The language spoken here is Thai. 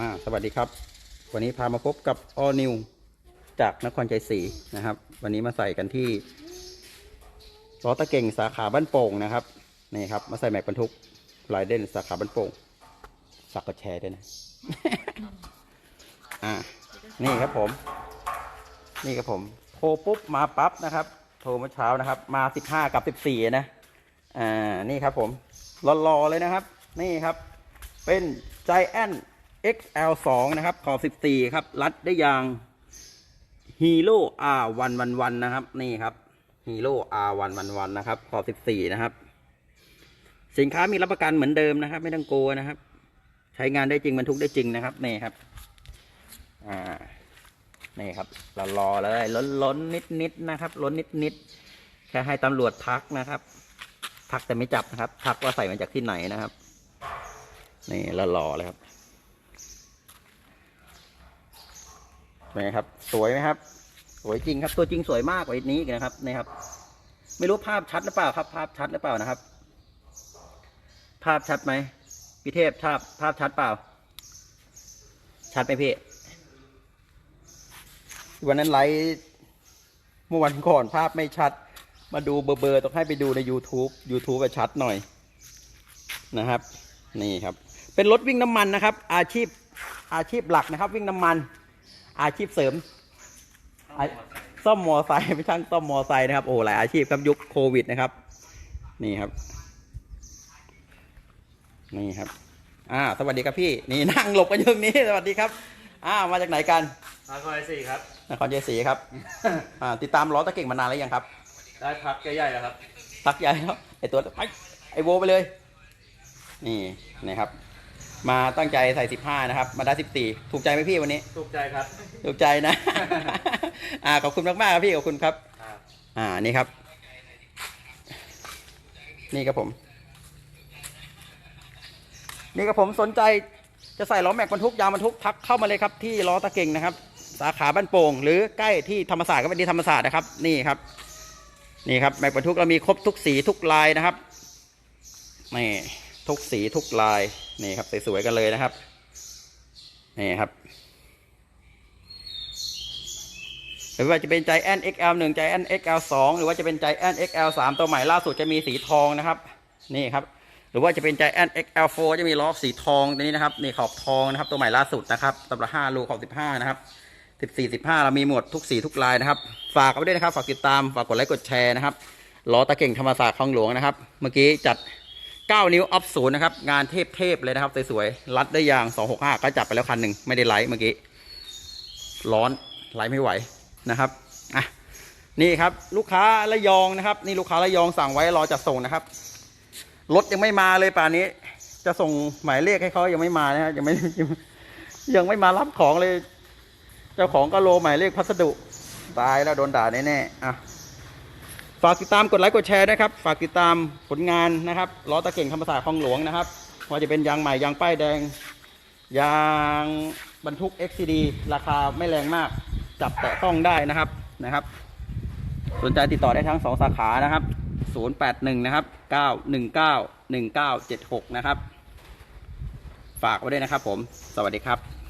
มาสวัสดีครับ วันนี้พามาพบกับ All New จากนครใจศรีนะครับ วันนี้มาใส่กันที่ล้อตะเก่งสาขาบ้านโป่งนะครับนี่ครับ มาใส่แม็กบรรทุกลายเด่นสาขาบ้านโป่งฝากกดแชร์ด้วยนะอ่านี่ครับผม นี่ครับผมโทรปุ๊บมาปั๊บนะครับ โทรเมื่อเช้านะครับ มาสิบห้ากับสิบสี่นะอ่านี่ครับผมรอๆเลยนะครับ นี่ครับ เป็น Giant XL2 นะครับ ขอบ14 ครับ รัดได้ยาง Hero R111 นะครับ นี่ครับ Hero R111 นะครับ ขอบ14 นะครับ สินค้ามีรับประกันเหมือนเดิมนะครับ ไม่ต้องกลัวนะครับ ใช้งานได้จริงบรรทุกได้จริงนะครับ นี่ครับ อ่า นี่ครับรอรอๆเลย ล้นล้นนิดนิดนะครับ ล้นนิดนิดแค่ให้ตำรวจทักนะครับ ทักแต่ไม่จับนะครับ ทักว่าใส่มาจากที่ไหนนะครับ นี่รอรอเลยครับ เป็นไงครับ สวยไหมครับ สวยจริงครับ ตัวจริงสวยมากกว่านี้อีกนะครับนี่ครับ ไม่รู้ภาพชัดหรือเปล่าครับ ภาพชัดหรือเปล่านะครับ ภาพชัดไหมพี่เทพภาพภาพชัดเปล่า ชัดไหมพี่วันนั้นไลฟ์เมื่อวันก่อนภาพไม่ชัด มาดูเบอร์เบอร์ต้องให้ไปดูใน YouTube YouTube อะชัดหน่อยนะครับ นี่ครับ เป็นรถวิ่งน้ำมันนะครับ อาชีพอาชีพหลักนะครับ วิ่งน้ำมัน อาชีพเสริมอาซ่อมมอไซค์ไม่ช่างซ่อมมอไซค์นะครับ โอ้หลายอาชีพครับยุคโควิดนะครับ นี่ครับ นี่ครับ อ่า สวัสดีครับพี่ นี่นั่งหลบกันอยู่ตรงนี้ สวัสดีครับ อ่า มาจากไหนกันนครสี่ครับนครเจศรีครับ อ่า ติดตามล้อตะเก่งมานานแล้วยังครับ ได้พักใหญ่ๆแล้วครับ พักใหญ่แล้วไอตัวไปไอโวไปเลย นี่นะครับ มาตั้งใจใส่สิบห้านะครับ มาได้สิบสี่ถูกใจไหมพี่วันนี้ ถูกใจครับ ถูกใจนะ อ่าขอบคุณมากๆครับพี่ขอบคุณครับครับ อ่านี่ครับ นี่ครับผม นี่ครับผมสนใจจะใส่ล้อแม็กบรรทุกยางบรรทุกทักเข้ามาเลยครับที่ล้อตะเก่งนะครับ สาขาบ้านโป่งหรือใกล้ที่ธรรมศาสตร์ก็เป็นที่ธรรมศาสตร์นะครับ นี่ครับ นี่ครับแม็กบรรทุกเรามีครบทุกสีทุกลายนะครับนี่ ทุกสีทุกลายนี่ครับสวยๆกันเลยนะครับนี่ครับไม่ว่าจะเป็นใจแอน XL1 ใจแอน XL2 หรือว่าจะเป็นใจแอน XL3 ตัวใหม่ล่าสุดจะมีสีทองนะครับนี่ครับหรือว่าจะเป็นใจแอน XL4 จะมีล้อสีทองตัวนี้นะครับนี่ขอบทองนะครับ ตัวใหม่ล่าสุดนะครับตำละ5ลูกขอบ15นะครับสิบสี่สิบห้าเรามีหมดทุกสีทุกลายนะครับ ฝากเอาไว้ด้วยนะครับ ฝากติดตามฝากกดไลค์กดแชร์นะครับล้อตะเก่งธรรมศาสตร์คลองหลวงนะครับ เมื่อกี้จัด 9 นิ้วออฟศูนย์นะครับ งานเทพๆเลยนะครับ สวยๆ รัดได้ยาง 265 ก็จับไปแล้วคันหนึ่งไม่ได้ไลค์เมื่อกี้ ร้อนไลค์ไม่ไหวนะครับอะนี่ครับลูกค้าระยองนะครับ นี่ลูกค้าระยองสั่งไว้รอจัดส่งนะครับรถยังไม่มาเลยป่านนี้ จะส่งหมายเลขให้เขายังไม่มานะฮะยังไม่ยังไม่มารับของเลย เจ้าของก็โลหมายเลขพัสดุตายแล้วโดนด่าแน่ๆอะ ฝากติดตามกดไลค์กดแชร์นะครับ ฝากติดตามผลงานนะครับล้อตะเก่งธรรมศาสตร์คลองหลวงนะครับว่าจะเป็นยางใหม่ยางป้ายแดง ยางบรรทุก XCD ราคาไม่แรงมาก จับแตะต้องได้นะครับนะครับ สนใจติดต่อได้ทั้ง 2 สาขานะครับ 081 นะครับ 919 1976 นะครับ ฝากไว้ด้วยนะครับผม สวัสดีครับ